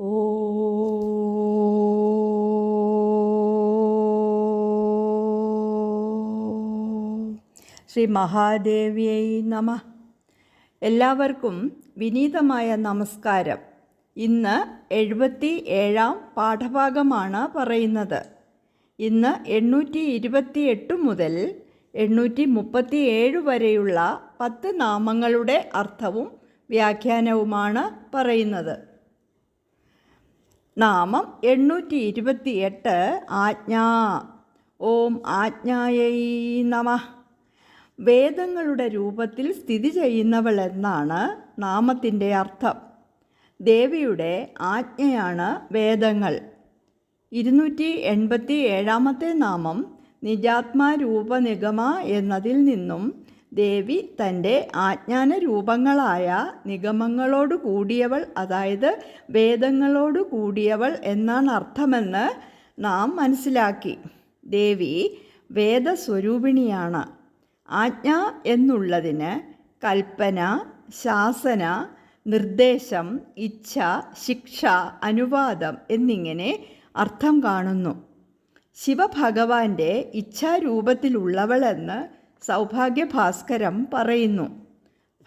ശ്രീ മഹാദേവിയൈ നമ. എല്ലാവർക്കും വിനീതമായ നമസ്കാരം. ഇന്ന് എഴുപത്തി ഏഴാം പാഠഭാഗമാണ് പറയുന്നത്. ഇന്ന് എണ്ണൂറ്റി ഇരുപത്തി എട്ട് മുതൽ എണ്ണൂറ്റി മുപ്പത്തി ഏഴ് വരെയുള്ള പത്ത് നാമങ്ങളുടെ അർത്ഥവും വ്യാഖ്യാനവുമാണ് പറയുന്നത്. നാമം എണ്ണൂറ്റി ഇരുപത്തി എട്ട് ആജ്ഞാ. ഓം ആജ്ഞായൈ നമ. വേദങ്ങളുടെ രൂപത്തിൽ സ്ഥിതി ചെയ്യുന്നവൾ എന്നാണ് നാമത്തിന്റെ അർത്ഥം. ദേവിയുടെ ആജ്ഞയാണ് വേദങ്ങൾ. ഇരുന്നൂറ്റി എൺപത്തി ഏഴാമത്തെ നാമം നിജാത്മാരൂപനിഗമ എന്നതിൽ നിന്നും ദേവി തന്റെ ആജ്ഞാന രൂപങ്ങളായ നിഗമങ്ങളോട് കൂടിയവൾ അതായത് വേദങ്ങളോട് കൂടിയവൾ എന്നാണ് അർത്ഥമെന്ന് നാം മനസ്സിലാക്കി. ദേവി വേദസ്വരൂപിണിയാണ്. ആജ്ഞ എന്നുള്ളതിന് കൽപ്പന ശാസന നിർദ്ദേശം ഇച്ഛ ശിക്ഷ അനുവാദം എന്നിങ്ങനെ അർത്ഥം കാണുന്നു. ശിവഭഗവാന്റെ ഇച്ഛാരൂപത്തിലുള്ളവളെന്ന് സൗഭാഗ്യഭാസ്കരം പറയുന്നു.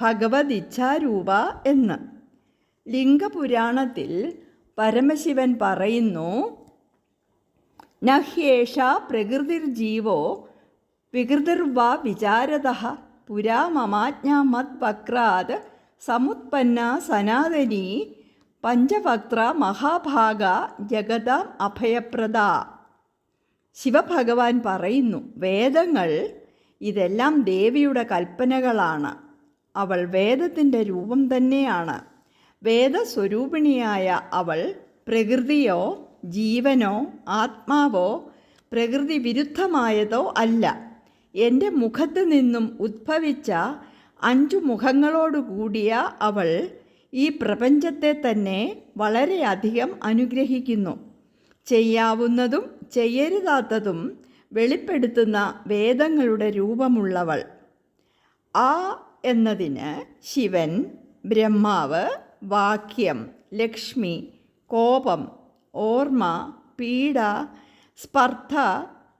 ഭഗവത് ഇച്ഛാരൂപ എന്ന്. ലിംഗപുരാണത്തിൽ പരമശിവൻ പറയുന്നു നഹ്യേഷ പ്രകൃതിർജീവോ വികൃതിർവാ വിചാരത. പുരാ മമാജ്ഞാമദ്വക്രാത് സമുത്പന്ന സനാതനി. പഞ്ചവക്ത്ര മഹാഭാഗ ജഗതാം അഭയപ്രദ. ശിവഭഗവാൻ പറയുന്നു വേദങ്ങൾ ഇതെല്ലാം ദേവിയുടെ കൽപ്പനകളാണ്. അവൾ വേദത്തിന്റെ രൂപം തന്നെയാണ്. വേദസ്വരൂപിണിയായ അവൾ പ്രകൃതിയോ ജീവനോ ആത്മാവോ പ്രകൃതി വിരുദ്ധമായതോ അല്ല. എന്റെ മുഖത്ത് നിന്നും ഉദ്ഭവിച്ച അഞ്ചു മുഖങ്ങളോടുകൂടിയ അവൾ ഈ പ്രപഞ്ചത്തെ തന്നെ വളരെയധികം അനുഗ്രഹിക്കുന്നു. ചെയ്യാവുന്നതും ചെയ്യരുതാത്തതും വെളിപ്പെടുത്തുന്ന വേദങ്ങളുടെ രൂപമുള്ളവൾ. ആ എന്നതിന് ശിവൻ ബ്രഹ്മാവ് വാക്യം ലക്ഷ്മി കോപം ഓർമ്മ പീഡ സ്പർദ്ധ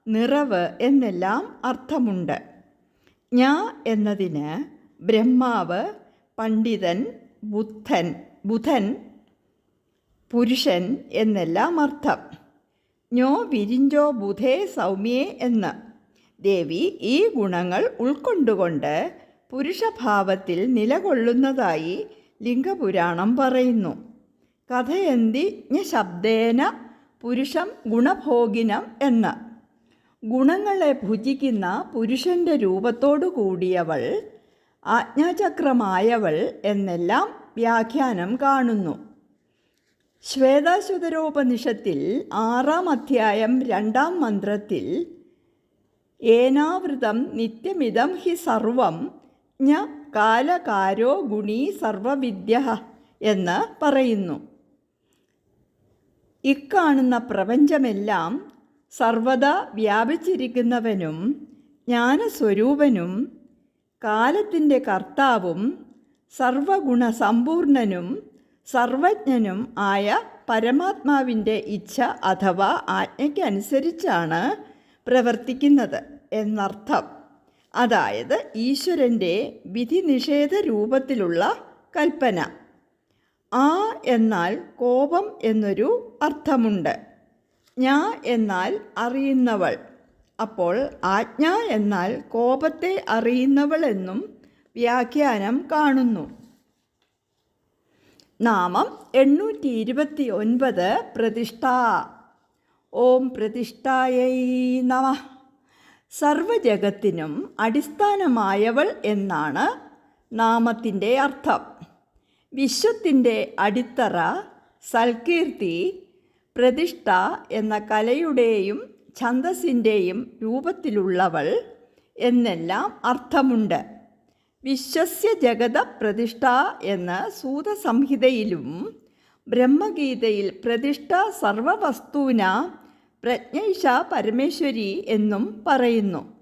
നിറവ് എന്നെല്ലാം അർത്ഥമുണ്ട്. ഞാ എന്നതിന് ബ്രഹ്മാവ് പണ്ഡിതൻ ബുദ്ധൻ ബുധൻ പുരുഷൻ എന്നെല്ലാം അർത്ഥം. ഞോ വിരിഞ്ചോ ബുധേ സൗമ്യേ എന്ന്. ദേവി ഈ ഗുണങ്ങൾ ഉൾക്കൊണ്ടുകൊണ്ട് പുരുഷഭാവത്തിൽ നിലകൊള്ളുന്നതായി ലിംഗപുരാണം പറയുന്നു. കഥയന്തി ശബ്ദേന പുരുഷം ഗുണഭോഗിനം എന്ന്. ഗുണങ്ങളെ ഭുജിക്കുന്ന പുരുഷന്റെ രൂപത്തോടു കൂടിയവൾ ആജ്ഞാചക്രമായവൾ എന്നെല്ലാം വ്യാഖ്യാനം കാണുന്നു. ശ്വേതാശ്വതരോപനിഷത്തിൽ ആറാം അധ്യായം രണ്ടാം മന്ത്രത്തിൽ ഏനാവൃതം നിത്യമിതം ഹി സർവം ഞ കാലകാരോ ഗുണീ സർവവിദ്യ എന്ന് പറയുന്നു. ഇക്കാണുന്ന പ്രപഞ്ചമെല്ലാം സർവദാ വ്യാപിച്ചിരിക്കുന്നവനും ജ്ഞാനസ്വരൂപനും കാലത്തിന്റെ കർത്താവും സർവഗുണസമ്പൂർണനും സർവജ്ഞനും ആയ പരമാത്മാവിന്റെ ഇച്ഛ അഥവാ ആജ്ഞയ്ക്കനുസരിച്ചാണ് പ്രവർത്തിക്കുന്നത് എന്നർത്ഥം. അതായത് ഈശ്വരന്റെ വിധി നിഷേധ രൂപത്തിലുള്ള കൽപ്പന. ആ എന്നാൽ കോപം എന്നൊരു അർത്ഥമുണ്ട്. ഞാ എന്നാൽ അറിയുന്നവൾ. അപ്പോൾ ആജ്ഞ എന്നാൽ കോപത്തെ അറിയുന്നവൾ എന്നും വ്യാഖ്യാനം കാണുന്നു. നാമം എണ്ണൂറ്റി ഇരുപത്തി ഒൻപത് പ്രതിഷ്ഠ. ഓം പ്രതിഷ്ഠായൈ നമ. സർവജഗത്തിനും അടിസ്ഥാനമായവൾ എന്നാണ് നാമത്തിന്റെ അർത്ഥം. വിശ്വത്തിന്റെ അടിത്തറ സൽകീർത്തി പ്രതിഷ്ഠ എന്ന കലയുടെയും ഛന്ദസ്സിന്റെയും രൂപത്തിലുള്ളവൾ എന്നെല്ലാം അർത്ഥമുണ്ട്. വിശ്വസ്യ ജഗത പ്രതിഷ്ഠ സൂത സംഹിതയിലും ബ്രഹ്മഗീതയിൽ പ്രതിഷ്ഠ സർവവസ്തുവിന പ്രജ്ഞൈഷ പരമേശ്വരി എന്നും പറയുന്നു.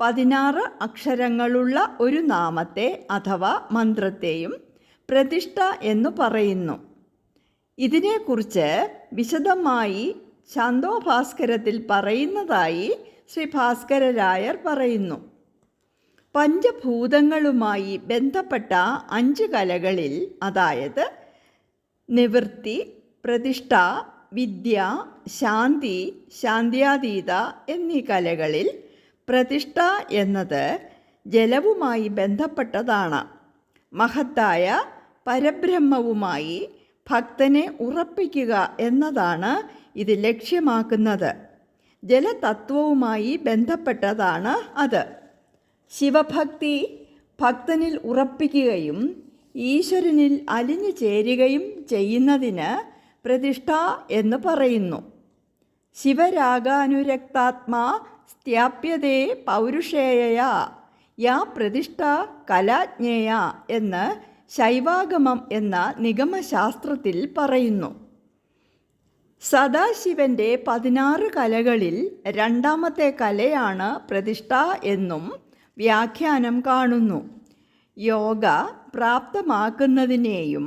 പതിനാറ് അക്ഷരങ്ങളുള്ള ഒരു നാമത്തെ അഥവാ മന്ത്രത്തെയും പ്രതിഷ്ഠ എന്നു പറയുന്നു. ഇതിനെക്കുറിച്ച് വിശദമായി ശാന്തോഭാസ്കരത്തിൽ പറയുന്നതായി ശ്രീ ഭാസ്കരരായർ പറയുന്നു. പഞ്ചഭൂതങ്ങളുമായി ബന്ധപ്പെട്ട അഞ്ച് കലകളിൽ അതായത് നിവൃത്തി പ്രതിഷ്ഠ വിദ്യ ശാന്തി ശാന്ത്യാതീത എന്നീ കലകളിൽ പ്രതിഷ്ഠ എന്നത് ജലവുമായി ബന്ധപ്പെട്ടതാണ്. മഹത്തായ പരബ്രഹ്മവുമായി ഭക്തനെ ഉറപ്പിക്കുക എന്നതാണ് ഇത് ലക്ഷ്യമാക്കുന്നത്. ജലതത്വവുമായി ബന്ധപ്പെട്ടതാണ് അത്. ശിവഭക്തി ഭക്തനിൽ ഉറപ്പിക്കുകയും ഈശ്വരനിൽ അലിഞ്ഞു ചേരുകയും ചെയ്യുന്നതിന് പ്രതിഷ്ഠ എന്ന് പറയുന്നു. ശിവരാഗാനുരക്താത്മാ സ്ഥാപ്യതേ പൗരുഷേയ യാ പ്രതിഷ്ഠ കലാജ്ഞേയ എന്ന് ശൈവാഗമം എന്ന നിഗമശാസ്ത്രത്തിൽ പറയുന്നു. സദാശിവന്റെ പതിനാറ് കലകളിൽ രണ്ടാമത്തെ കലയാണ് പ്രതിഷ്ഠ എന്നും വ്യാഖ്യാനം കാണുന്നു. യോഗ പ്രാപ്തമാക്കുന്നതിനെയും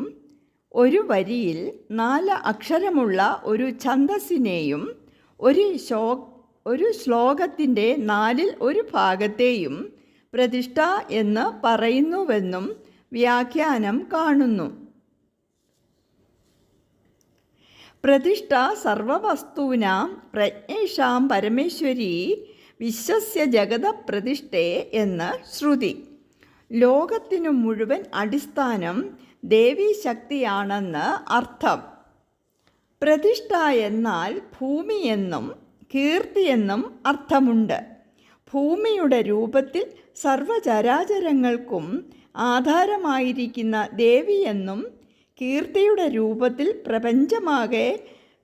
ഒരു വരിയിൽ നാല് അക്ഷരമുള്ള ഒരു ഛന്ദസ്സിനെയും ഒരു ശോ ഒരു ശ്ലോകത്തിന്റെ നാലിൽ ഒരു ഭാഗത്തെയും പ്രതിഷ്ഠ എന്ന് പറയുന്നുവെന്നും വ്യാഖ്യാനം കാണുന്നു. പ്രതിഷ്ഠ സർവവസ്തുവിനാം പ്രജ്ഞേഷാം പരമേശ്വരി വിശ്വസ്യ ജഗത പ്രതിഷ്ഠേ എന്ന് ശ്രുതി. ലോകത്തിനു മുഴുവൻ അടിസ്ഥാനം ദേവീശക്തിയാണെന്ന് അർത്ഥം. പ്രതിഷ്ഠ എന്നാൽ ഭൂമിയെന്നും കീർത്തിയെന്നും അർത്ഥമുണ്ട്. ഭൂമിയുടെ രൂപത്തിൽ സർവചരാചരങ്ങൾക്കും ആധാരമായിരിക്കുന്ന ദേവി എന്നും കീർത്തിയുടെ രൂപത്തിൽ പ്രപഞ്ചമാകെ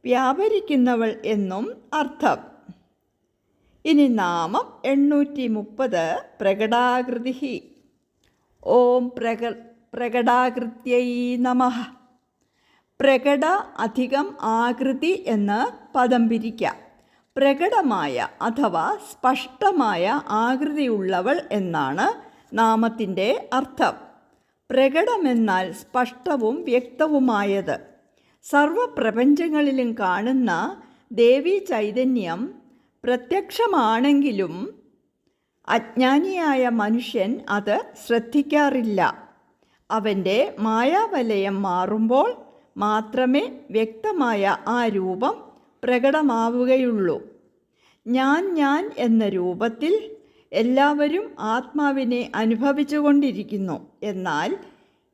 വ്യാപരിക്കുന്നവൾ എന്നും അർത്ഥം. ഇനി നാമം എണ്ണൂറ്റി മുപ്പത് പ്രകടാകൃതി ഓം പ്രക പ്രകടാകൃത്യൈ നമ. പ്രകട അധികം ആകൃതി എന്ന് പദം പിരിക്കാം. പ്രകടമായ അഥവാ സ്പഷ്ടമായ ആകൃതിയുള്ളവൾ എന്നാണ് നാമത്തിന്റെ അർത്ഥം. പ്രകടമെന്നാൽ സ്പഷ്ടവും വ്യക്തവുമായത്. സർവപ്രപഞ്ചങ്ങളിലും കാണുന്ന ദേവീ ചൈതന്യം പ്രത്യക്ഷമാണെങ്കിലും അജ്ഞാനിയായ മനുഷ്യൻ അത് ശ്രദ്ധിക്കാറില്ല. അവന്റെ മായാവലയം മാറുമ്പോൾ മാത്രമേ വ്യക്തമായ ആ രൂപം പ്രകടമാവുകയുള്ളൂ. ഞാൻ ഞാൻ എന്ന രൂപത്തിൽ എല്ലാവരും ആത്മാവിനെ അനുഭവിച്ചുകൊണ്ടിരിക്കുന്നു എന്നാൽ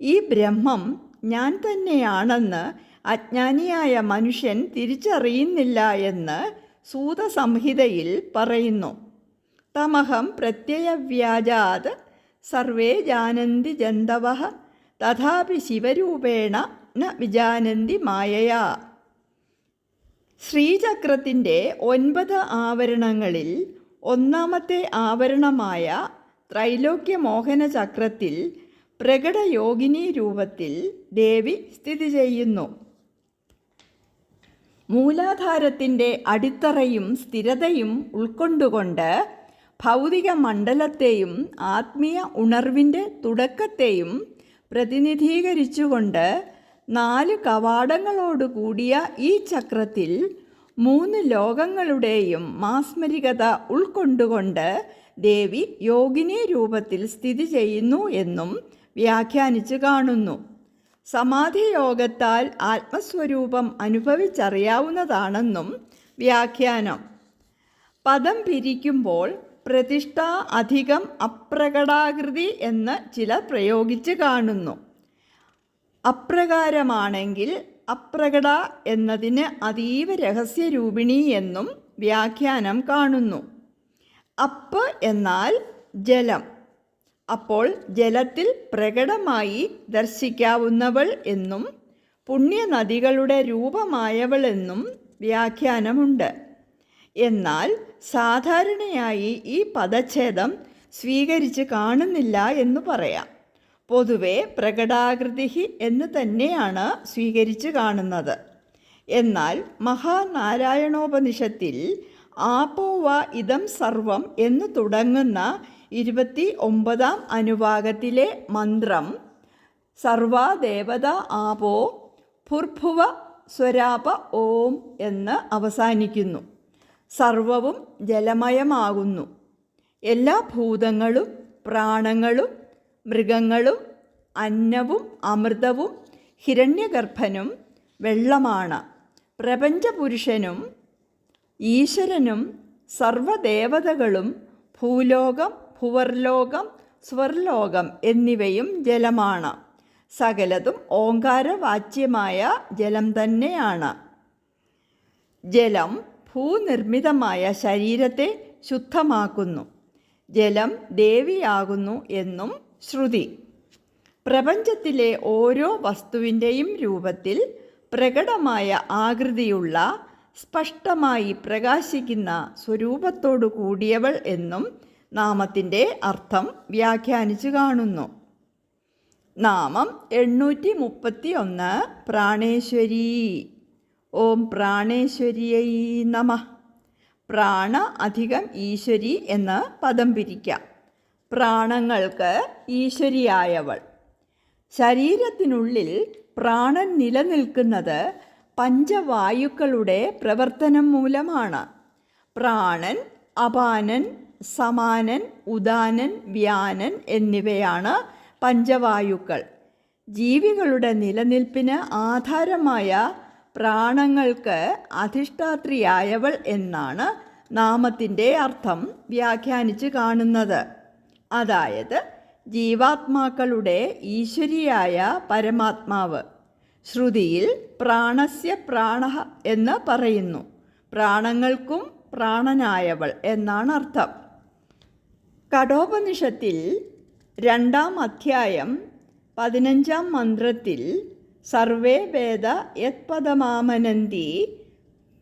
ഈ ബ്രഹ്മം ഞാൻ തന്നെയാണെന്ന് അജ്ഞാനിയായ മനുഷ്യൻ തിരിച്ചറിയുന്നില്ല എന്ന് സൂതസംഹിതയിൽ പറയുന്നു. തമഹം പ്രത്യയവ്യാജാത് സർവേ ജാനന്തി ജന്തവ തഥാപി ശിവരൂപേണ ന വിജാനന്തി മായയാ. ശ്രീചക്രത്തിന്റെ ഒൻപത് ആവരണങ്ങളിൽ ഒന്നാമത്തെ ആവരണമായ ത്രൈലോക്യമോഹന ചക്രത്തിൽ പ്രകടയോഗിനി രൂപത്തിൽ ദേവി സ്ഥിതി ചെയ്യുന്നു. മൂലാധാരത്തിന്റെ അടിത്തറയും സ്ഥിരതയും ഉൾക്കൊണ്ടുകൊണ്ട് ഭൗതിക മണ്ഡലത്തെയും ആത്മീയ ഉണർവിന്റെ തുടക്കത്തെയും പ്രതിനിധീകരിച്ചുകൊണ്ട് നാല് കവാടങ്ങളോട് കൂടിയ ഈ ചക്രത്തിൽ മൂന്ന് ലോകങ്ങളുടെയും മാസ്മരികത ഉൾക്കൊണ്ടുകൊണ്ട് ദേവി യോഗിനി രൂപത്തിൽ സ്ഥിതി ചെയ്യുന്നു എന്നും വ്യാഖ്യാനിച്ചു കാണുന്നു. സമാധി യോഗത്താൽ ആത്മസ്വരൂപം അനുഭവിച്ചറിയാവുന്നതാണെന്നും വ്യാഖ്യാനം. പദം പിരിക്കുമ്പോൾ പ്രതിഷ്ഠ അധികം അപ്രകടാകൃതി എന്ന് ചില പ്രയോഗിച്ച് കാണുന്നു. അപ്രകാരമാണെങ്കിൽ അപ്രകട എന്നതിന് അതീവ രഹസ്യരൂപിണി എന്നും വ്യാഖ്യാനം കാണുന്നു. അപ്പ് എന്നാൽ ജലം. അപ്പോൾ ജലത്തിൽ പ്രകടമായി ദർശിക്കാവുന്നവൾ എന്നും പുണ്യനദികളുടെ രൂപമായവളെന്നും വ്യാഖ്യാനമുണ്ട്. എന്നാൽ സാധാരണയായി ഈ പദച്ഛേദം സ്വീകരിച്ച് കാണുന്നില്ല എന്ന് പറയാം. പൊതുവെ പ്രകടാകൃതി എന്ന് തന്നെയാണ് സ്വീകരിച്ച് കാണുന്നത്. എന്നാൽ മഹാനാരായണോപനിഷത്തിൽ ആപോവ ഇതം സർവം എന്ന് തുടങ്ങുന്ന ഇരുപത്തി ഒമ്പതാം അനുവാകത്തിലെ മന്ത്രം സർവാ ദേവത ആപോ ഭുർഭുവ സ്വരാപ ഓം എന്ന് അവസാനിക്കുന്നു. സർവവും ജലമയമാകുന്നു. എല്ലാ ഭൂതങ്ങളും പ്രാണങ്ങളും മൃഗങ്ങളും അന്നവും അമൃതവും ഹിരണ്യഗർഭനും വെള്ളമാണ്. പ്രപഞ്ചപുരുഷനും ഈശ്വരനും സർവദേവതകളും ഭൂലോകം ഭുവർലോകം സ്വർലോകം എന്നിവയും ജലമാണ്. സകലതും ഓങ്കാരവാച്യമായ ജലം തന്നെയാണ്. ജലം ഭൂനിർമ്മിതമായ ശരീരത്തെ ശുദ്ധമാക്കുന്നു. ജലം ദേവിയാകുന്നു എന്നും ശ്രുതി. പ്രപഞ്ചത്തിലെ ഓരോ വസ്തുവിന്റെയും രൂപത്തിൽ പ്രകടമായ ആകൃതിയുള്ള സ്പഷ്ടമായി പ്രകാശിക്കുന്ന സ്വരൂപത്തോടു കൂടിയവൾ എന്നും നാമത്തിന്റെ അർത്ഥം വ്യാഖ്യാനിച്ചു കാണുന്നു. നാമം എണ്ണൂറ്റി മുപ്പത്തി ഒന്ന് പ്രാണേശ്വരി. ഓം പ്രാണേശ്വരിയൈ നമ. പ്രാണ അധികം ഈശ്വരി എന്ന് പദം പിരിക്കാം. പ്രാണങ്ങൾക്ക് ഈശ്വരിയായവൾ. ശരീരത്തിനുള്ളിൽ പ്രാണൻ നിലനിൽക്കുന്നത് പഞ്ചവായുക്കളുടെ പ്രവർത്തനം മൂലമാണ്. പ്രാണൻ അപാനൻ സമാനൻ ഉദാനൻ വ്യാനൻ എന്നിവയാണ് പഞ്ചവായുക്കൾ. ജീവികളുടെ നിലനിൽപ്പിന് ആധാരമായ പ്രാണങ്ങൾക്ക് അധിഷ്ഠാത്രിയായവൾ എന്നാണ് നാമത്തിന്റെ അർത്ഥം വ്യാഖ്യാനിച്ച് കാണുന്നത്. അതായത് ജീവാത്മാക്കളുടെ ഈശ്വരിയായ പരമാത്മാവ്. ശ്രുതിയിൽ പ്രാണസ്യ പ്രാണ എന്ന് പറയുന്നു. പ്രാണങ്ങൾക്കും പ്രാണനായവൾ എന്നാണ് അർത്ഥം. കഠോപനിഷത്തിൽ രണ്ടാം അധ്യായം പതിനഞ്ചാം മന്ത്രത്തിൽ സർവേ വേദ യത്പദമാമനന്തി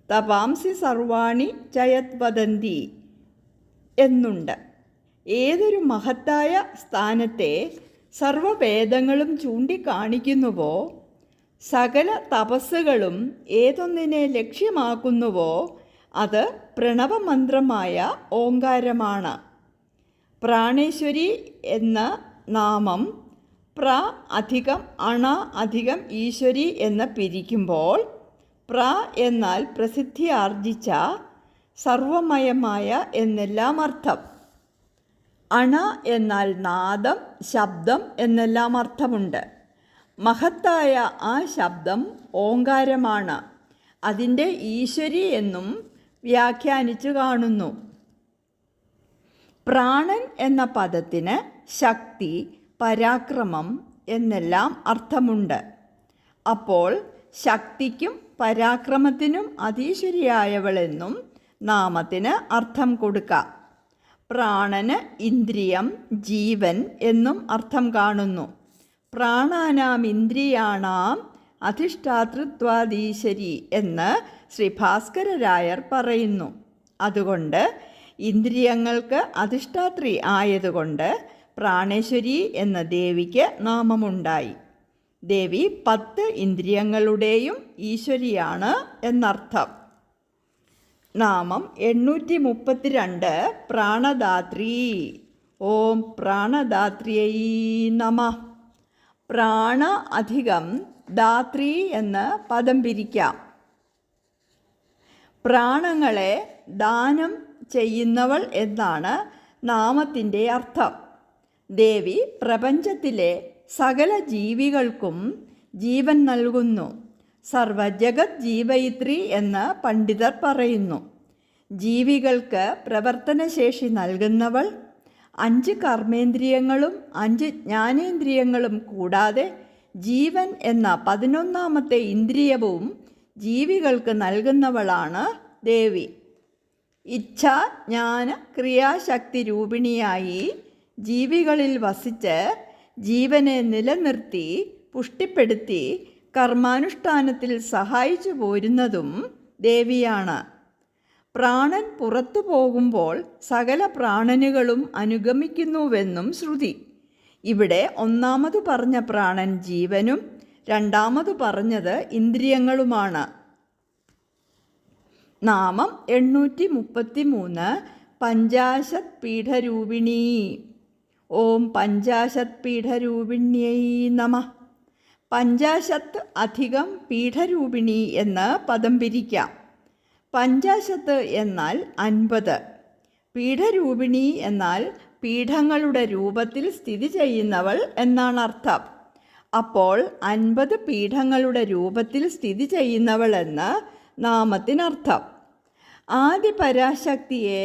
തപാംസി സർവാണി ജയത്വദന്തി എന്നുണ്ട്. ഏതൊരു മഹത്തായ സ്ഥാനത്തെ സർവവേദങ്ങളും ചൂണ്ടിക്കാണിക്കുന്നുവോ സകല തപസ്സുകളും ഏതൊന്നിനെ ലക്ഷ്യമാക്കുന്നുവോ അത് പ്രണവമന്ത്രമായ ഓങ്കാരമാണ് പ്രാണേശ്വരി എന്ന നാമം പ്ര അധികം അണ അധികം ഈശ്വരി എന്ന് പിരിക്കുമ്പോൾ പ്ര എന്നാൽ പ്രസിദ്ധി ആർജിച്ച സർവമയമായ എന്നെല്ലാം അർത്ഥം. അണ എന്നാൽ നാദം ശബ്ദം എന്നെല്ലാം അർത്ഥമുണ്ട്. മഹത്തായ ആ ശബ്ദം ഓങ്കാരമാണ്. അതിന്റെ ഈശ്വരി എന്നും വ്യാഖ്യാനിച്ചു കാണുന്നു. പ്രാണൻ എന്ന പദത്തിന് ശക്തി പരാക്രമം എന്നെല്ലാം അർത്ഥമുണ്ട്. അപ്പോൾ ശക്തിക്കും പരാക്രമത്തിനും അതീശ്വരിയായവളെന്നും നാമത്തിന് അർത്ഥം കൊടുക്കാം. പ്രാണന് ഇന്ദ്രിയം ജീവൻ എന്നും അർത്ഥം കാണുന്നു. പ്രാണാനാം ഇന്ദ്രിയാണാം അധിഷ്ഠാതൃത്വാദീശ്വരി എന്ന് ശ്രീ ഭാസ്കരരായർ പറയുന്നു. അതുകൊണ്ട് ഇന്ദ്രിയങ്ങൾക്ക് അധിഷ്ഠാത്രി ആയതുകൊണ്ട് പ്രാണേശ്വരി എന്ന ദേവിക്ക് നാമമുണ്ടായി. ദേവി പത്ത് ഇന്ദ്രിയങ്ങളുടെയും ഈശ്വരിയാണ് എന്നർത്ഥം. നാമം എണ്ണൂറ്റി മുപ്പത്തിരണ്ട് പ്രാണദാത്രി. ഓം പ്രാണദാത്രിയൈ നമ. പ്രാണ അധികം ദാത്രി എന്ന് പദം പിരിക്കാം. പ്രാണങ്ങളെ ദാനം ചെയ്യുന്നവൾ എന്നാണ് നാമത്തിന്റെ അർത്ഥം. ദേവി പ്രപഞ്ചത്തിലെ സകല ജീവികൾക്കും ജീവൻ നൽകുന്നു. സർവജഗത് ജീവയിത്രി എന്ന് പണ്ഡിതർ പറയുന്നു. ജീവികൾക്ക് പ്രവർത്തനശേഷി നൽകുന്നവൾ അഞ്ച് കർമ്മേന്ദ്രിയങ്ങളും അഞ്ച് ജ്ഞാനേന്ദ്രിയങ്ങളും കൂടാതെ ജീവൻ എന്ന പതിനൊന്നാമത്തെ ഇന്ദ്രിയവും ജീവികൾക്ക് നൽകുന്നവളാണ് ദേവി. ഇച്ഛ ജ്ഞാന ക്രിയാശക്തി രൂപിണിയായി ജീവികളിൽ വസിച്ച് ജീവനെ നിലനിർത്തി പുഷ്ടിപ്പെടുത്തി കർമാനുഷ്ഠാനത്തിൽ സഹായിച്ചു പോരുന്നതും ദേവിയാണ്. പ്രാണൻ പുറത്തു പോകുമ്പോൾ സകല പ്രാണനുകളും അനുഗമിക്കുന്നുവെന്നും ശ്രുതി. ഇവിടെ ഒന്നാമത് പറഞ്ഞ പ്രാണൻ ജീവനും രണ്ടാമത് പറഞ്ഞത് ഇന്ദ്രിയങ്ങളുമാണ്. നാമം എണ്ണൂറ്റി മുപ്പത്തി മൂന്ന് പഞ്ചാശത് പീഠരൂപിണി ഓം പഞ്ചാശത് പീഠരൂപിണ്യൈ നമ. പഞ്ചാശത്ത് അധികം പീഠരൂപിണി എന്ന് പദം പിരിക്കാം. പഞ്ചാശത്ത് എന്നാൽ അൻപത്. പീഠരൂപിണി എന്നാൽ പീഠങ്ങളുടെ രൂപത്തിൽ സ്ഥിതി ചെയ്യുന്നവൾ എന്നാണ് അർത്ഥം അപ്പോൾ അൻപത് പീഠങ്ങളുടെ രൂപത്തിൽ സ്ഥിതി ചെയ്യുന്നവൾ എന്ന് നാമത്തിനർത്ഥം. ആദി പരാശക്തിയെ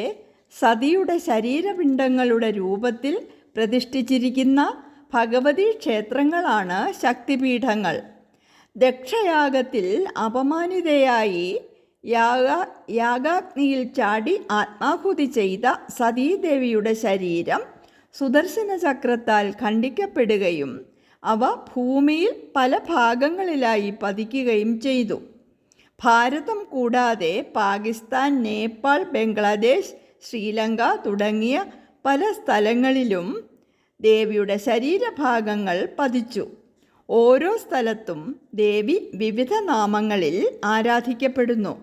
സതിയുടെ ശരീരപിണ്ഡങ്ങളുടെ രൂപത്തിൽ പ്രതിഷ്ഠിച്ചിരിക്കുന്ന ഭഗവതി ക്ഷേത്രങ്ങളാണ് ശക്തിപീഠങ്ങൾ. ദക്ഷയാഗത്തിൽ അപമാനിതയായി യാഗ യാഗാഗ്നിയിൽ ചാടി ആത്മാഹുതി ചെയ്ത സതീദേവിയുടെ ശരീരം സുദർശന ചക്രത്താൽ ഖണ്ഡിക്കപ്പെടുകയും അവ ഭൂമിയിൽ പല ഭാഗങ്ങളിലായി പതിക്കുകയും ചെയ്തു. ഭാരതം കൂടാതെ പാകിസ്ഥാൻ നേപ്പാൾ ബംഗ്ലാദേശ് ശ്രീലങ്ക തുടങ്ങിയ പല സ്ഥലങ്ങളിലും ദേവിയുടെ ശരീരഭാഗങ്ങൾ പതിച്ചു. ഓരോ സ്ഥലത്തും ദേവി വിവിധ നാമങ്ങളിൽ ആരാധിക്കപ്പെടുന്നു.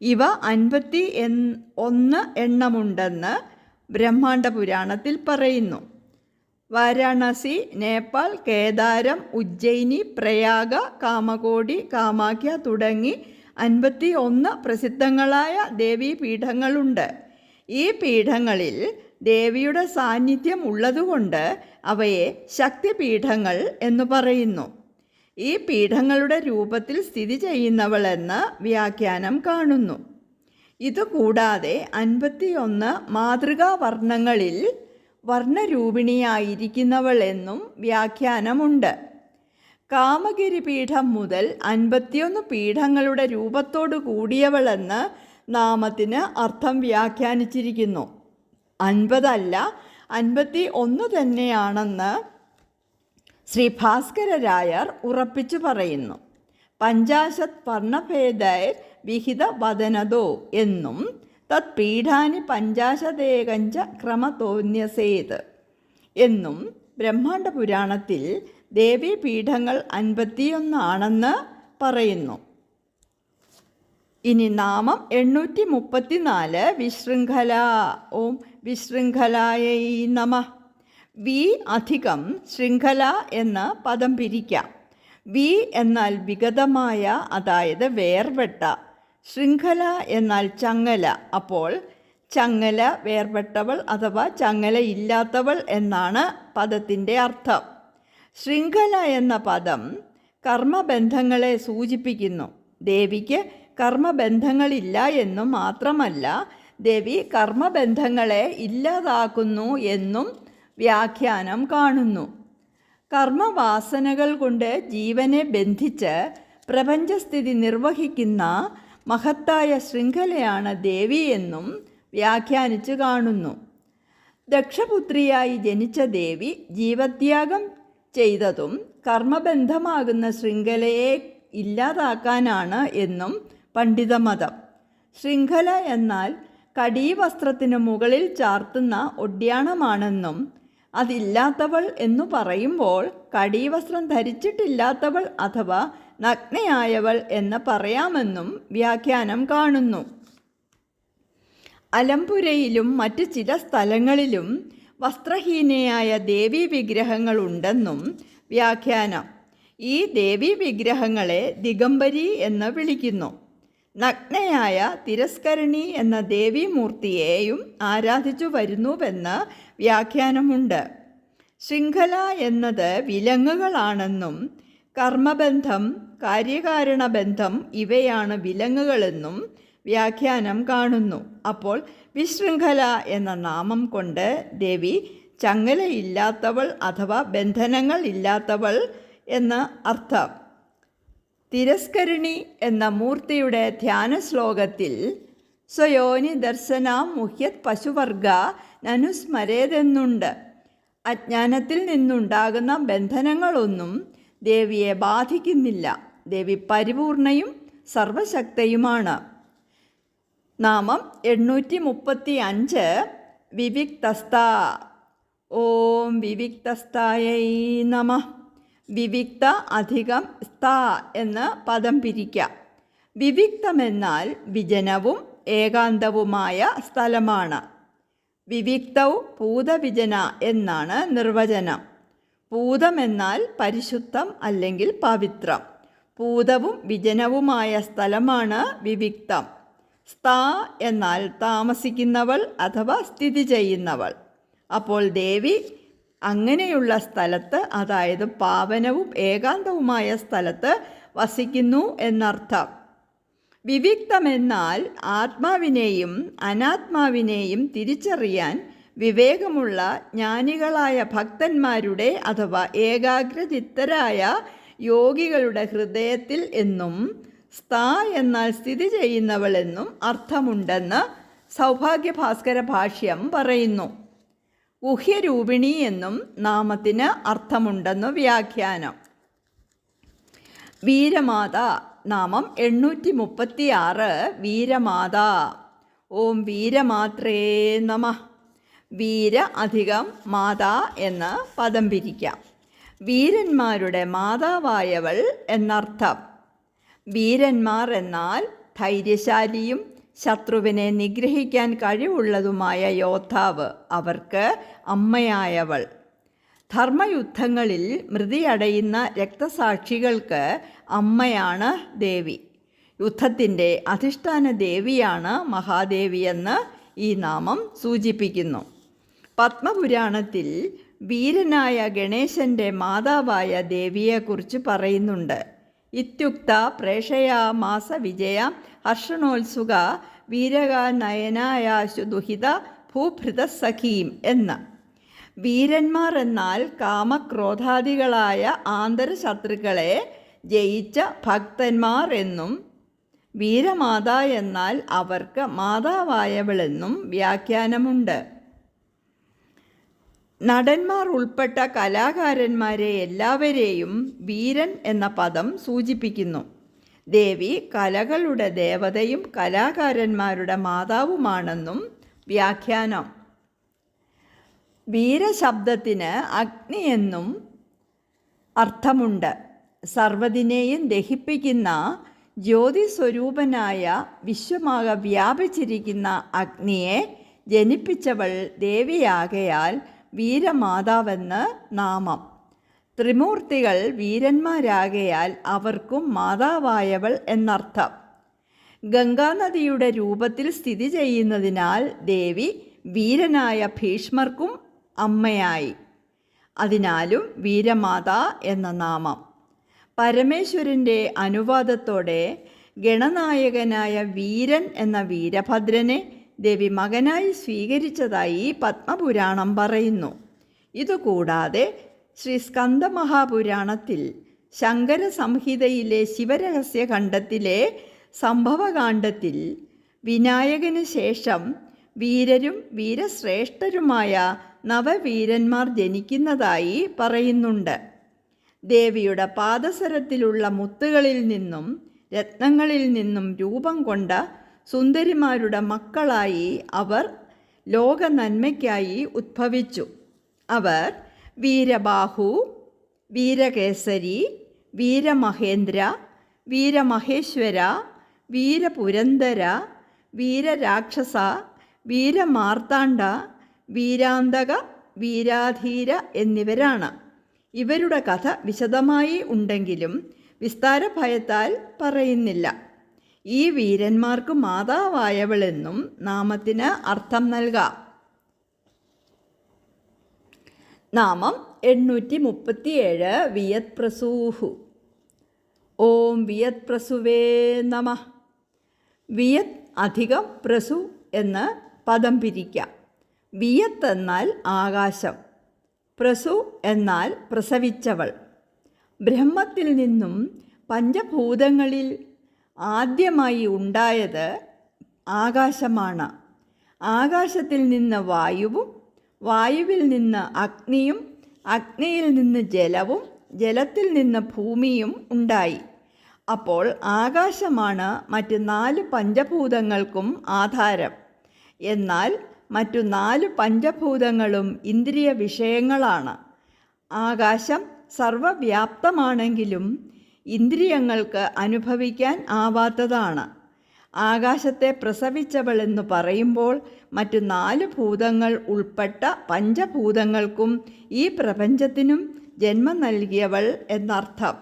ഇവ അൻപത്തി ഒന്ന് എണ്ണമുണ്ടെന്ന് ബ്രഹ്മാണ്ഡ പുരാണത്തിൽ പറയുന്നു. വാരാണസി നേപ്പാൾ കേദാരം ഉജ്ജയിനി പ്രയാഗ കാമകോടി കാമാഖ്യ തുടങ്ങി അൻപത്തി ഒന്ന് പ്രസിദ്ധങ്ങളായ ദേവീപീഠങ്ങളുണ്ട് ഈ പീഠങ്ങളിൽ ദേവിയുടെ സാന്നിധ്യം ഉള്ളതുകൊണ്ട് അവയെ ശക്തിപീഠങ്ങൾ എന്ന് പറയുന്നു. ഈ പീഠങ്ങളുടെ രൂപത്തിൽ സ്ഥിതി ചെയ്യുന്നവളെന്ന് വ്യാഖ്യാനം കാണുന്നു. ഇതുകൂടാതെ അൻപത്തിയൊന്ന് മാതൃകാ എന്നും വ്യാഖ്യാനമുണ്ട്. കാമഗിരി പീഠം മുതൽ അൻപത്തിയൊന്ന് പീഠങ്ങളുടെ രൂപത്തോടു കൂടിയവളെന്ന് നാമത്തിന് അർത്ഥം വ്യാഖ്യാനിച്ചിരിക്കുന്നു. അൻപതല്ല അൻപത്തി ഒന്ന് തന്നെയാണെന്ന് ശ്രീ ഭാസ്കരരായർ ഉറപ്പിച്ചു പറയുന്നു. പഞ്ചാശത് വർണഭേദൈർ വിഹിത വദനതോ എന്നും തത് പീഠാനി പഞ്ചാശതേകഞ്ച ക്രമതോന്യസേത്. എന്നും ബ്രഹ്മാണ്ഡ പുരാണത്തിൽ ദേവീപീഠങ്ങൾ അൻപത്തിയൊന്നാണെന്ന് പറയുന്നു. ഇനി നാമം എണ്ണൂറ്റി മുപ്പത്തിനാല് വിശൃംഖല. ഓം വിശൃംഖലായൈ നമ. വി അധികം ശൃംഖല എന്ന പദം പിരിക്കാം. വി എന്നാൽ വിഗതമായ അതായത് വേർപെട്ട. ശൃംഖല എന്നാൽ ചങ്ങല. അപ്പോൾ ചങ്ങല വേർപെട്ടവൾ അഥവാ ചങ്ങല ഇല്ലാത്തവൾ എന്നാണ് പദത്തിന്റെ അർത്ഥം. ശൃംഖല എന്ന പദം കർമ്മബന്ധങ്ങളെ സൂചിപ്പിക്കുന്നു. ദേവിക്ക് കർമ്മബന്ധങ്ങളില്ല എന്നും മാത്രമല്ല ദേവി കർമ്മബന്ധങ്ങളെ ഇല്ലാതാക്കുന്നു എന്നും വ്യാഖ്യാനം കാണുന്നു. കർമ്മവാസനകൾ കൊണ്ട് ജീവനെ ബന്ധിച്ച് പ്രപഞ്ചസ്ഥിതി നിർവഹിക്കുന്ന മഹത്തായ ശൃംഖലയാണ് ദേവി എന്നും വ്യാഖ്യാനിച്ചു കാണുന്നു. ദക്ഷപുത്രിയായി ജനിച്ച ദേവി ജീവത്യാഗം ചെയ്തതും കർമ്മബന്ധമാകുന്ന ശൃംഖലയെ ഇല്ലാതാക്കാനാണ് എന്നും പണ്ഡിതമതം. ശൃംഖല എന്നാൽ കടീവസ്ത്രത്തിന് മുകളിൽ ചാർത്തുന്ന ഒഡ്യാണമാണെന്നും അതില്ലാത്തവൾ എന്നു പറയുമ്പോൾ കടീവസ്ത്രം ധരിച്ചിട്ടില്ലാത്തവൾ അഥവാ നഗ്നയായവൾ എന്ന് പറയാമെന്നും വ്യാഖ്യാനം കാണുന്നു. അലംപുരയിലും മറ്റ് ചില സ്ഥലങ്ങളിലും വസ്ത്രഹീനയായ ദേവീ വിഗ്രഹങ്ങളുണ്ടെന്നും വ്യാഖ്യാനം. ഈ ദേവീ വിഗ്രഹങ്ങളെ ദിഗംബരി എന്ന് വിളിക്കുന്നു. നഗ്നയായ തിരസ്കരണി എന്ന ദേവീമൂർത്തിയെയും ആരാധിച്ചു വരുന്നുവെന്ന് വ്യാഖ്യാനമുണ്ട്. ശൃംഖല എന്നത് വിലങ്ങുകളാണെന്നും കർമ്മബന്ധം കാര്യകാരണബന്ധം ഇവയാണ് വിലങ്ങുകളെന്നും വ്യാഖ്യാനം കാണുന്നു. അപ്പോൾ വിശൃംഖല എന്ന നാമം കൊണ്ട് ദേവി ചങ്ങലയില്ലാത്തവൾ അഥവാ ബന്ധനങ്ങൾ ഇല്ലാത്തവൾ എന്ന അർത്ഥം. തിരസ്കരിണി എന്ന മൂർത്തിയുടെ ധ്യാന ശ്ലോകത്തിൽ സ്വയോനി ദർശന മുഹ്യത് പശുവർഗ നനുസ്മരേതെന്നുണ്ട്. അജ്ഞാനത്തിൽ നിന്നുണ്ടാകുന്ന ബന്ധനങ്ങളൊന്നും ദേവിയെ ബാധിക്കുന്നില്ല. ദേവി പരിപൂർണയും സർവശക്തയുമാണ്. നാമം എണ്ണൂറ്റി മുപ്പത്തി അഞ്ച് വിവിക്തസ്ത. ഓം വിവിക്തസ്തായൈ നമ. വിവിക്ത അധികം സ്ത എന്ന് പദം പിരിക്കാം. വിവിക്തമെന്നാൽ വിജനവും ഏകാന്തവുമായ സ്ഥലമാണ്. വിവിക്തൗ ഭൂതവിജന എന്നാണ് നിർവചനം. പൂതം എന്നാൽ പരിശുദ്ധം അല്ലെങ്കിൽ പവിത്രം. പൂതവും വിജനവുമായ സ്ഥലമാണ് വിവിക്തം. സ്ഥാ എന്നാൽ താമസിക്കുന്നവൾ അഥവാ സ്ഥിതി ചെയ്യുന്നവൾ. അപ്പോൾ ദേവി അങ്ങനെയുള്ള സ്ഥലത്ത് അതായത് പാവനവും ഏകാന്തവുമായ സ്ഥലത്ത് വസിക്കുന്നു എന്നർത്ഥം. വിവിക്തമെന്നാൽ ആത്മാവിനെയും അനാത്മാവിനെയും തിരിച്ചറിയാൻ വിവേകമുള്ള ജ്ഞാനികളായ ഭക്തന്മാരുടെ അഥവാ ഏകാഗ്രചിത്തരായ യോഗികളുടെ ഹൃദയത്തിൽ എന്നും സ്ഥാ എന്നാൽ സ്ഥിതി ചെയ്യുന്നവളെന്നും അർത്ഥമുണ്ടെന്ന് സൗഭാഗ്യഭാസ്കര ഭാഷ്യം പറയുന്നു. ഗുഹ്യരൂപിണി എന്നും നാമത്തിന് അർത്ഥമുണ്ടെന്ന് വ്യാഖ്യാനം. വീരമാത നാമം എണ്ണൂറ്റി മുപ്പത്തി ആറ് വീരമാത. ഓം വീരമാത്രേ നമ. വീര അധികം മാതാ എന്ന് പദം പിരിക്കാം. വീരന്മാരുടെ മാതാവായവൾ എന്നർത്ഥം. വീരന്മാർ എന്നാൽ ധൈര്യശാലിയും ശത്രുവിനെ നിഗ്രഹിക്കാൻ കഴിവുള്ളതുമായ യോദ്ധാവ്. അവർക്ക് അമ്മയായവൾ. ധർമ്മയുദ്ധങ്ങളിൽ മൃതിയടയുന്ന രക്തസാക്ഷികൾക്ക് അമ്മയാണ് ദേവി. യുദ്ധത്തിന്റെ അധിഷ്ഠാന ദേവിയാണ് മഹാദേവിയെന്ന് ഈ നാമം സൂചിപ്പിക്കുന്നു. പത്മപുരാണത്തിൽ വീരനായ ഗണേശന്റെ മാതാവായ ദേവിയെക്കുറിച്ച് പറയുന്നുണ്ട്. ഇത്യുക്ത പ്രേഷയാമാസ വിജയ ഹർഷണോത്സുക വീരകാനയനായാശു ദുഹിത ഭൂഭൃത സഖീം എന്ന്. വീരന്മാർ എന്നാൽ കാമക്രോധാദികളായ ആന്തരശത്രുക്കളെ ജയിച്ച ഭക്തന്മാർ എന്നും വീരമാതാ എന്നാൽ അവർക്ക് മാതാവായവളെന്നും വ്യാഖ്യാനമുണ്ട്. നടന്മാർ ഉൾപ്പെട്ട കലാകാരന്മാരെ എല്ലാവരെയും വീരൻ എന്ന പദം സൂചിപ്പിക്കുന്നു. ദേവി കലകളുടെ ദേവതയും കലാകാരന്മാരുടെ മാതാവുമാണെന്നും വ്യാഖ്യാനം. വീരശബ്ദത്തിന് അഗ്നി എന്നും അർത്ഥമുണ്ട്. സർവതിനെയും ദഹിപ്പിക്കുന്ന ജ്യോതി സ്വരൂപനായ വിശ്വമാകെ വ്യാപിച്ചിരിക്കുന്ന അഗ്നിയെ ജനിപ്പിച്ചവൾ ദേവിയാകയാൽ വീരമാതാവെന്ന് നാമം. ത്രിമൂർത്തികൾ വീരന്മാരാകയാൽ അവർക്കും മാതാവായവൾ എന്നർത്ഥം. ഗംഗാനദിയുടെ രൂപത്തിൽ സ്ഥിതി ചെയ്യുന്നതിനാൽ ദേവി വീരനായ ഭീഷ്മർക്കും അമ്മയായി. അതിനാലും വീരമാത എന്ന നാമം. പരമേശ്വരന്റെ അനുവാദത്തോടെ ഗണനായകനായ വീരൻ എന്ന വീരഭദ്രനെ ദേവി മകനായി സ്വീകരിച്ചതായി പത്മപുരാണം പറയുന്നു. ഇതുകൂടാതെ ശ്രീ സ്കന്ദമഹാപുരാണത്തിൽ ശങ്കര സംഹിതയിലെ ശിവരഹസ്യ ഖണ്ഡത്തിലെ സംഭവകാണ്ഡത്തിൽ വിനായകന് ശേഷം വീരരും വീരശ്രേഷ്ഠരുമായ നവവീരന്മാർ ജനിക്കുന്നതായി പറയുന്നുണ്ട്. ദേവിയുടെ പാദസരത്തിലുള്ള മുത്തുകളിൽ നിന്നും രത്നങ്ങളിൽ നിന്നും രൂപം കൊണ്ട സുന്ദരിമാരുടെ മക്കളായി അവർ ലോക നന്മയ്ക്കായി ഉദ്ഭവിച്ചു. അവർ വീരബാഹു വീരകേസരി വീരമഹേന്ദ്ര വീരമഹേശ്വര വീരപുരന്തര വീരരാക്ഷസ വീരമാർത്താണ്ഡ വീരാന്തക വീരാധീര എന്നിവരാണ്. ഇവരുടെ കഥ വിശദമായി ഉണ്ടെങ്കിലും വിസ്താരഭയത്താൽ പറയുന്നില്ല. ഈ വീരന്മാർക്ക് മാതാവായവളെന്നും നാമത്തിന് അർത്ഥം നൽകാം. നാമം എണ്ണൂറ്റി മുപ്പത്തിയേഴ് വിയത് പ്രസൂഹു ഓം വിയത് പ്രസുവേ നമ. വിയത് അധികം പ്രസു എന്ന് പദം പിരിക്കാം. വിയത്ത് എന്നാൽ ആകാശം. പ്രസു എന്നാൽ പ്രസവിച്ചവൾ. ബ്രഹ്മത്തിൽ നിന്നും പഞ്ചഭൂതങ്ങളിൽ ആദ്യമായി ഉണ്ടായത് ആകാശമാണ്. ആകാശത്തിൽ നിന്ന് വായുവും വായുവിൽ നിന്ന് അഗ്നിയും അഗ്നിയിൽ നിന്ന് ജലവും ജലത്തിൽ നിന്ന് ഭൂമിയും ഉണ്ടായി. അപ്പോൾ ആകാശമാണ് മറ്റ് നാല് പഞ്ചഭൂതങ്ങൾക്കും ആധാരം. എന്നാൽ മറ്റു നാല് പഞ്ചഭൂതങ്ങളും ഇന്ദ്രിയ വിഷയങ്ങളാണ്. ആകാശം സർവവ്യാപ്തമാണെങ്കിലും ഇന്ദ്രിയങ്ങൾക്ക് അനുഭവിക്കാൻ ആവാത്തതാണ്. ആകാശത്തെ പ്രസവിച്ചവളെന്ന് പറയുമ്പോൾ മറ്റു നാല് ഭൂതങ്ങൾ ഉൾപ്പെട്ട പഞ്ചഭൂതങ്ങൾക്കും ഈ പ്രപഞ്ചത്തിനും ജന്മം നൽകിയവൾ എന്നർത്ഥം.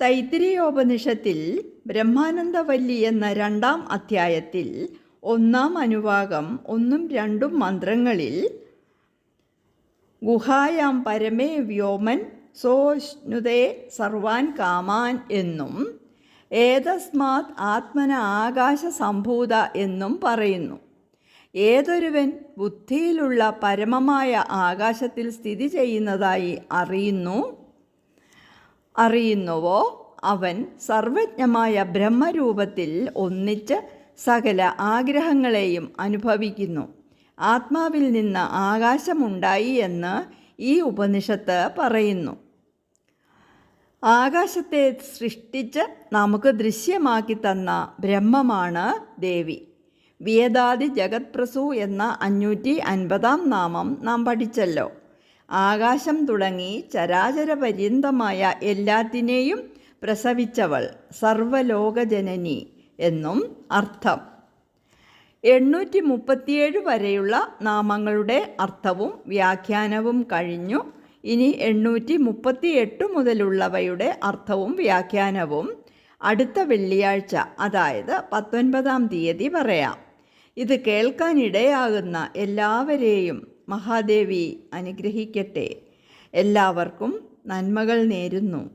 തൈത്തിരിയോപനിഷത്തിൽ ബ്രഹ്മാനന്ദവല്ലി എന്ന രണ്ടാം അധ്യായത്തിൽ ഒന്നാം അനുവാകം ഒന്നും രണ്ടും മന്ത്രങ്ങളിൽ ഗുഹായാം പരമേ വ്യോമൻ സോഷ്ണുതേ സർവാൻ കാമാൻ എന്നും ഏതസ്മാത് ആത്മന ആകാശ സംഭൂത എന്നും പറയുന്നു. ഏതൊരുവൻ ബുദ്ധിയിലുള്ള പരമമായ ആകാശത്തിൽ സ്ഥിതി ചെയ്യുന്നതായി അറിയുന്നു? അറിയുന്നുവോ? അവൻ സർവജ്ഞമായ ബ്രഹ്മരൂപത്തിൽ ഒന്നിച്ച് സകല ആഗ്രഹങ്ങളെയും അനുഭവിക്കുന്നു. ആത്മാവിൽ നിന്ന് ആകാശമുണ്ടായി എന്ന് ഈ ഉപനിഷത്ത് പറയുന്നു. ആകാശത്തെ സൃഷ്ടിച്ച് നമുക്ക് ദൃശ്യമാക്കി തന്ന ബ്രഹ്മമാണ് ദേവി. വിയദാദി ജഗത്പ്രസു എന്ന അഞ്ഞൂറ്റി അൻപതാം നാമം നാം പഠിച്ചല്ലോ. ആകാശം തുടങ്ങി ചരാചര പര്യന്തമായ എല്ലാത്തിനെയും പ്രസവിച്ചവൾ സർവലോകജനനി എന്നും അർത്ഥം. എണ്ണൂറ്റി മുപ്പത്തിയേഴ് വരെയുള്ള നാമങ്ങളുടെ അർത്ഥവും വ്യാഖ്യാനവും കഴിഞ്ഞു. ഇനി എണ്ണൂറ്റി മുപ്പത്തിയെട്ട് മുതലുള്ളവയുടെ അർത്ഥവും വ്യാഖ്യാനവും അടുത്ത വെള്ളിയാഴ്ച അതായത് പത്തൊൻപതാം തീയതി പറയാം. ഇത് കേൾക്കാനിടയാകുന്ന എല്ലാവരെയും മഹാദേവി അനുഗ്രഹിക്കട്ടെ. എല്ലാവർക്കും നന്മകൾ നേരുന്നു.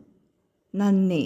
നന്ദി.